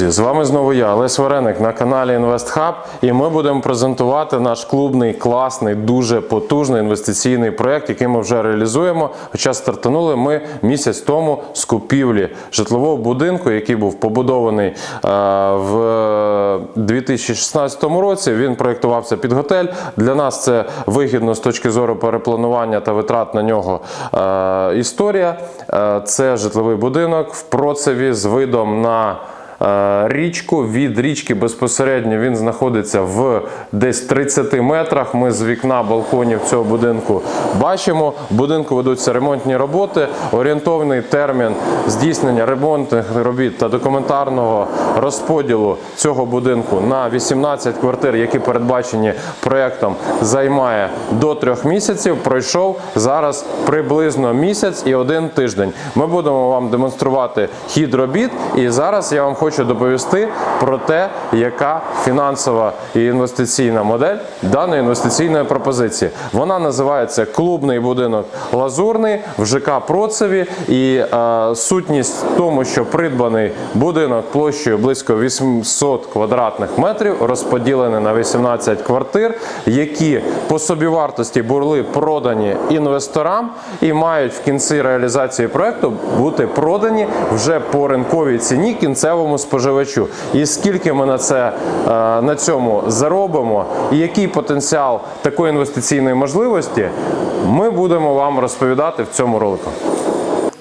Друзі! З вами знову я, Олесь Вареник на каналі InvestHub і ми будемо презентувати наш клубний, класний, дуже потужний інвестиційний проект, який ми вже реалізуємо. Хоча стартанули ми місяць тому з купівлі житлового будинку, який був побудований е, в 2016 році. Він проєктувався під готель. Для нас це вигідно з точки зору перепланування та витрат на нього е, історія. Е, Це житловий будинок в Процеві з видом на е, річку. Від річки безпосередньо він знаходиться в десь 30 метрах. Ми з вікна балконів цього будинку бачимо. В будинку ведуться ремонтні роботи. Орієнтовний термін здійснення ремонтних робіт та документарного розподілу цього будинку на 18 квартир, які передбачені проектом, займає до трьох місяців. Пройшов зараз приблизно місяць і один тиждень. Ми будемо вам демонструвати хід робіт. І зараз я вам хочу доповісти про те, яка фінансова і інвестиційна модель даної інвестиційної пропозиції. Вона називається клубний будинок Лазурний в ЖК Процеві. І е, сутність в тому, що придбаний будинок площею близько 800 квадратних метрів, розподілений на 18 квартир, які по собівартості були продані інвесторам і мають в кінці реалізації проекту бути продані вже по ринковій ціні кінцевому споживачу. І скільки ми на це е, на цьому заробимо, і який потенціал такої інвестиційної можливості, ми будемо вам розповідати в цьому ролику.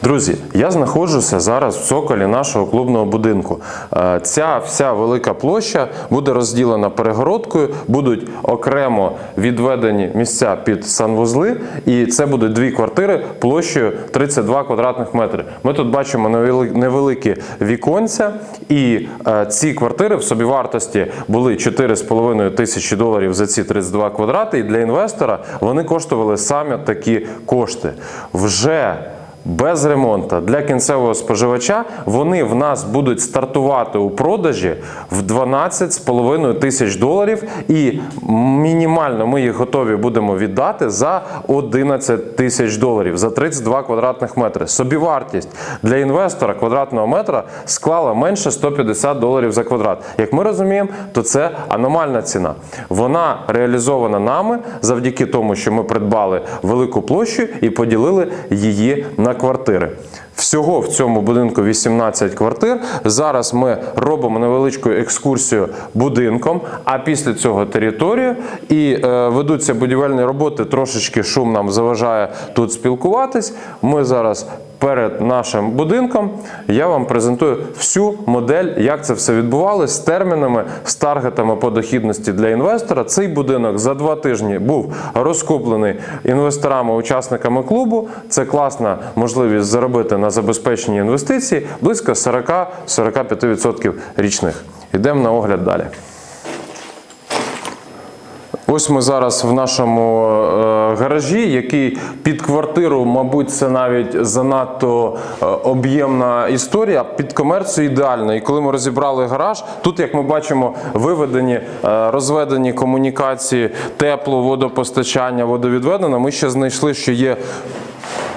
Друзі, я знаходжуся зараз в цоколі нашого клубного будинку. Е, Ця вся велика площа буде розділена перегородкою, будуть окремо відведені місця під санвузли, і це будуть дві квартири площею 32 квадратних метри. Ми тут бачимо невеликі віконця, і е, ці квартири в собівартості були 4,5 тисячі доларів за ці 32 квадрати. І для інвестора вони коштували саме такі кошти. Вже без ремонту для кінцевого споживача вони в нас будуть стартувати у продажі в 12,5 тисяч доларів, і мінімально ми їх готові будемо віддати за 11 тисяч доларів за 32 квадратних метри. Собівартість для інвестора квадратного метра склала менше 150 доларів за квадрат. Як ми розуміємо, то це аномальна ціна. Вона реалізована нами завдяки тому, що ми придбали велику площу і поділили її на квартири. Всього в цьому будинку 18 квартир. Зараз ми робимо невеличку екскурсію будинком, а після цього територію. І е, ведуться будівельні роботи. Трошечки шум нам заважає тут спілкуватись. Ми зараз перед нашим будинком я вам презентую всю модель, як це все відбувалося з термінами, з таргетами по дохідності для інвестора. Цей будинок за два тижні був розкуплений інвесторами, учасниками клубу. Це класна можливість заробити на забезпеченні інвестицій близько 40-45% річних. Йдемо на огляд далі. Ось ми зараз в нашому е, гаражі, який під квартиру, мабуть, це навіть занадто е, об'ємна історія. Під комерцію ідеально. І коли ми розібрали гараж, тут, як ми бачимо, виведені е, розведені комунікації, тепло, водопостачання, водовідведено. Ми ще знайшли, що є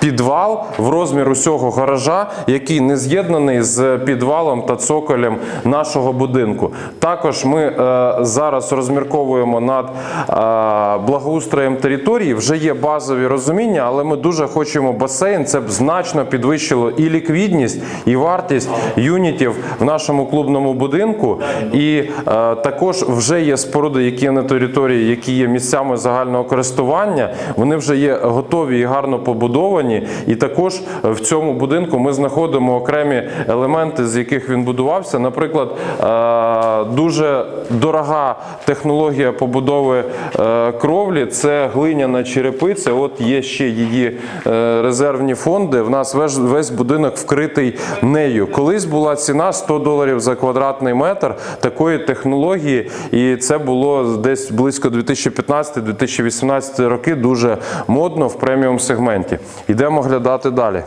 підвал в розмір усього гаража, який не з'єднаний з підвалом та цоколем нашого будинку. Також ми е, зараз розмірковуємо над е, благоустроєм території. Вже є базові розуміння, але ми дуже хочемо басейн. Це б значно підвищило і ліквідність, і вартість юнітів в нашому клубному будинку. І е, також вже є споруди, які на території, які є місцями загального користування. Вони вже є готові і гарно побудовані. І також в цьому будинку ми знаходимо окремі елементи, з яких він будувався. Наприклад, е, дуже дорога технологія побудови е, кровлі це глиняна черепиця. От є ще її е, резервні фонди. В нас весь будинок вкритий нею. Колись була ціна 100 доларів за квадратний метр такої технології, і це було десь близько 2015-2018 роки. Дуже модно в преміум сегменті. Йдемо глядати далі.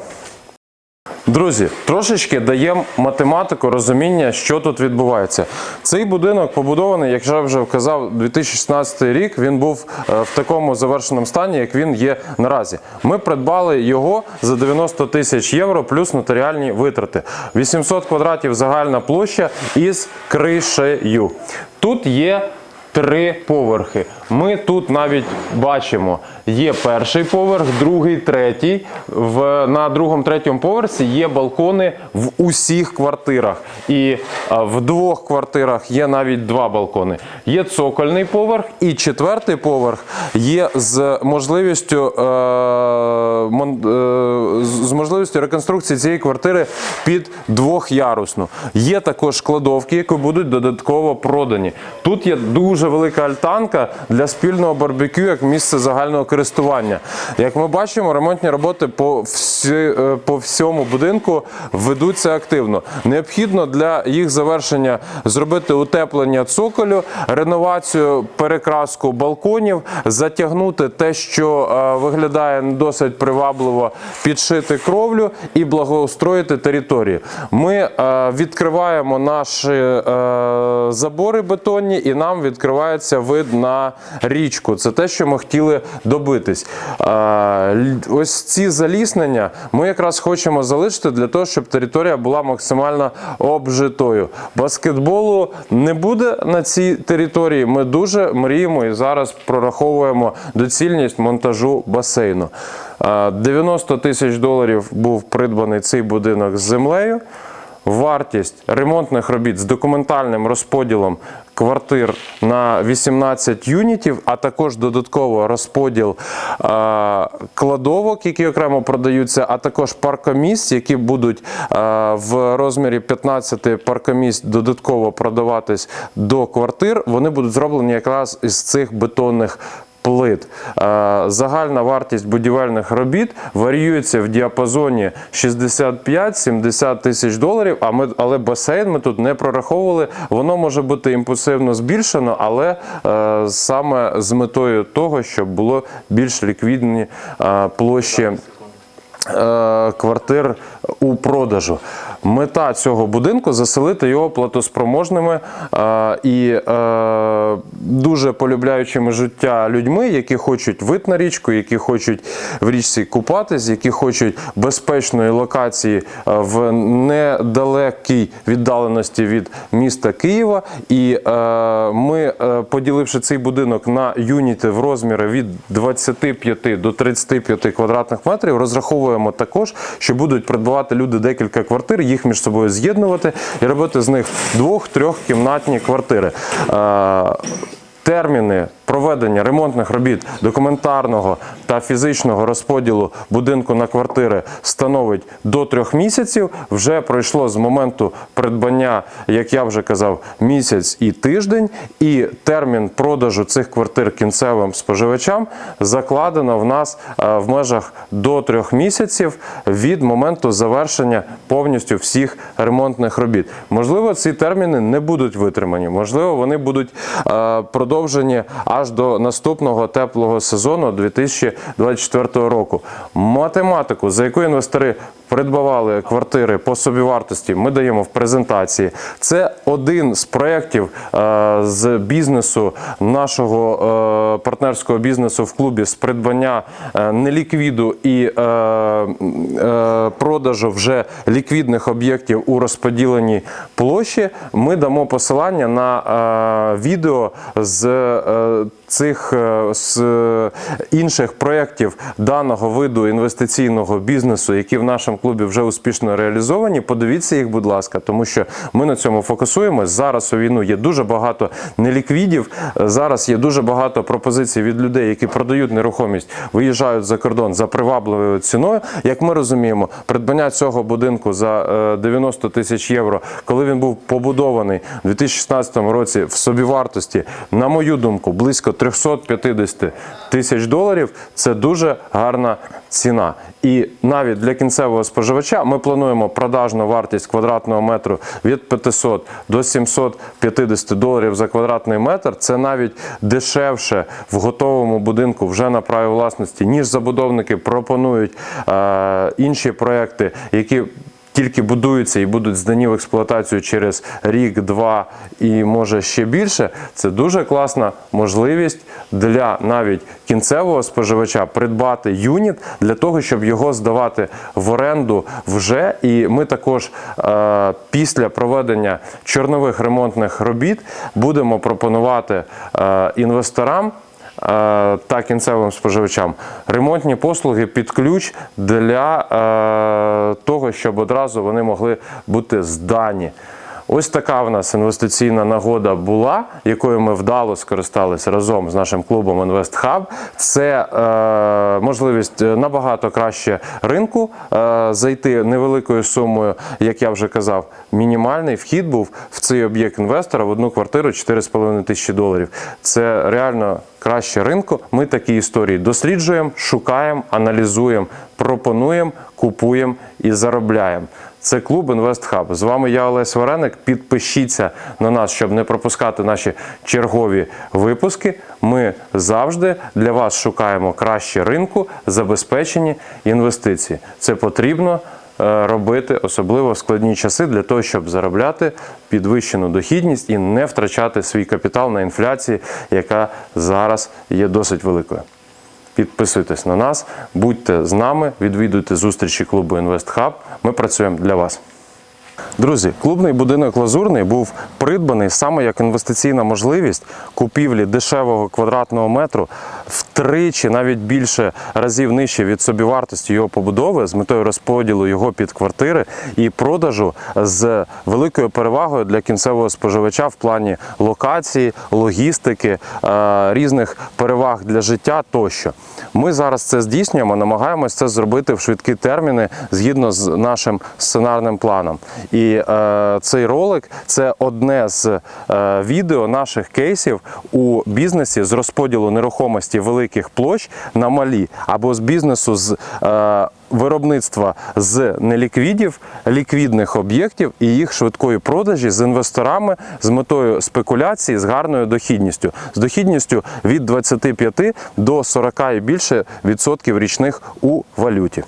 Друзі, трошечки даємо математику, розуміння, що тут відбувається. Цей будинок побудований, як я вже вказав, 2016 рік. Він був е, в такому завершеному стані, як він є наразі. Ми придбали його за 90 тисяч євро плюс нотаріальні витрати. 800 квадратів загальна площа із кришею. Тут є три поверхи. Ми тут навіть бачимо, є перший поверх, другий, третій. В, на другому, третьому поверсі є балкони в усіх квартирах. І в двох квартирах є навіть два балкони. Є цокольний поверх, і четвертий поверх є з можливістю, е, е, з можливістю реконструкції цієї квартири під двохярусну. Є також кладовки, які будуть додатково продані. Тут є дуже велика альтанка для спільного барбекю як місце загального користування. Як ми бачимо, ремонтні роботи по, всі, е, по всьому будинку ведуться активно. Необхідно для їх завершення зробити утеплення цоколю, реновацію, перекраску балконів, затягнути те, що е, виглядає досить привабливо, підшити кровлю і благоустроїти територію. Ми е, відкриваємо наші забори бетонні, і нам відкривається вид на річку. Це те, що ми хотіли добитись. Ось ці заліснення ми якраз хочемо залишити для того, щоб територія була максимально обжитою. Баскетболу не буде на цій території. Ми дуже мріємо і зараз прораховуємо доцільність монтажу басейну. Е, 90 тисяч доларів був придбаний цей будинок з землею. Вартість ремонтних робіт з документальним розподілом квартир на 18 юнітів, а також додатково розподіл е, кладовок, які окремо продаються, а також паркомісць, які будуть е, в розмірі 15 паркомісць додатково продаватись до квартир. Вони будуть зроблені якраз із цих бетонних плит. Е, Загальна вартість будівельних робіт варіюється в діапазоні 65-70 тисяч доларів. А ми, але басейн ми тут не прораховували. Воно може бути імпульсивно збільшено, але е, саме з метою того, щоб було більш ліквідні е, площі квартир у продажу. Мета цього будинку заселити його платоспроможними е, і е, дуже полюбляючими життя людьми, які хочуть вид на річку, які хочуть в річці купатись, які хочуть безпечної локації е, в недалекій віддаленості від міста Києва. І е, ми, е, поділивши цей будинок на юніти в розмірі від 25 до 35 квадратних метрів, розраховуємо також, що будуть придбавати люди декілька квартир, їх між собою з'єднувати і робити з них двох-трьохкімнатні квартири. Терміни проведення ремонтних робіт документарного та фізичного розподілу будинку на квартири становить до трьох місяців. Вже пройшло з моменту придбання, як я вже казав, місяць і тиждень. І термін продажу цих квартир кінцевим споживачам закладено в нас е, в межах до трьох місяців від моменту завершення повністю всіх ремонтних робіт. Можливо, ці терміни не будуть витримані, можливо, вони будуть е, продовжені аж до наступного теплого сезону 2024 року. Математику, за яку інвестори придбавали квартири по собівартості, ми даємо в презентації. Це один з проєктів е, з бізнесу нашого е, партнерського бізнесу в клубі з придбання е, неліквіду і продажу вже ліквідних об'єктів у розподіленій площі. Ми дамо посилання на відео з цих е, з е, інших проєктів даного виду інвестиційного бізнесу, які в нашому клубі вже успішно реалізовані. Подивіться їх, будь ласка, тому що ми на цьому фокусуємось. Зараз у війну є дуже багато неліквідів. Е, Зараз є дуже багато пропозицій від людей, які продають нерухомість, виїжджають за кордон за привабливою ціною. Як ми розуміємо, придбання цього будинку за е, 90 тисяч євро, коли він був побудований у 2016 році в собівартості, на мою думку, близько 350 тисяч доларів. Це дуже гарна ціна. І навіть для кінцевого споживача ми плануємо продажну вартість квадратного метру від 500 до 750 доларів за квадратний метр. Це навіть дешевше в готовому будинку вже на праві власності, ніж забудовники пропонують е, інші проекти, які тільки будуються і будуть здані в експлуатацію через рік, два і може ще більше. Це дуже класна можливість для навіть кінцевого споживача придбати юніт для того, щоб його здавати в оренду вже. І ми також е, після проведення чорнових ремонтних робіт будемо пропонувати е, інвесторам. Е, Та кінцевим споживачам ремонтні послуги під ключ для е, того, щоб одразу вони могли бути здані. Ось така в нас інвестиційна нагода була, якою ми вдало скористалися разом з нашим клубом InvestHub. Це е, можливість набагато краще ринку е, зайти невеликою сумою, як я вже казав, мінімальний вхід був в цей об'єкт інвестора в одну квартиру 4,5 тисячі доларів. Це реально краще ринку. Ми такі історії досліджуємо, шукаємо, аналізуємо, пропонуємо, купуємо і заробляємо. Це клуб InvestHub. З вами я Олесь Вареник. Підпишіться на нас, щоб не пропускати наші чергові випуски. Ми завжди для вас шукаємо краще ринку, забезпечені інвестиції. Це потрібно е, робити, особливо в складні часи, для того, щоб заробляти підвищену дохідність і не втрачати свій капітал на інфляції, яка зараз є досить великою. Підписуйтесь на нас, будьте з нами, відвідуйте зустрічі клубу InvestHub. Ми працюємо для вас. Друзі, клубний будинок Лазурний був придбаний саме як інвестиційна можливість купівлі дешевого квадратного метру втричі, навіть більше разів нижче від собівартості його побудови з метою розподілу його під квартири і продажу з великою перевагою для кінцевого споживача в плані локації, логістики, е, різних переваг для життя тощо. Ми зараз це здійснюємо, намагаємось це зробити в швидкі терміни згідно з нашим сценарним планом. І е, цей ролик це одне з е, відео наших кейсів у бізнесі з розподілу нерухомості великих площ на малі, або з бізнесу з е, виробництва з неліквідів, ліквідних об'єктів і їх швидкої продажі з інвесторами з метою спекуляції з гарною дохідністю, з дохідністю від 25 до 40 і більше відсотків річних у валюті.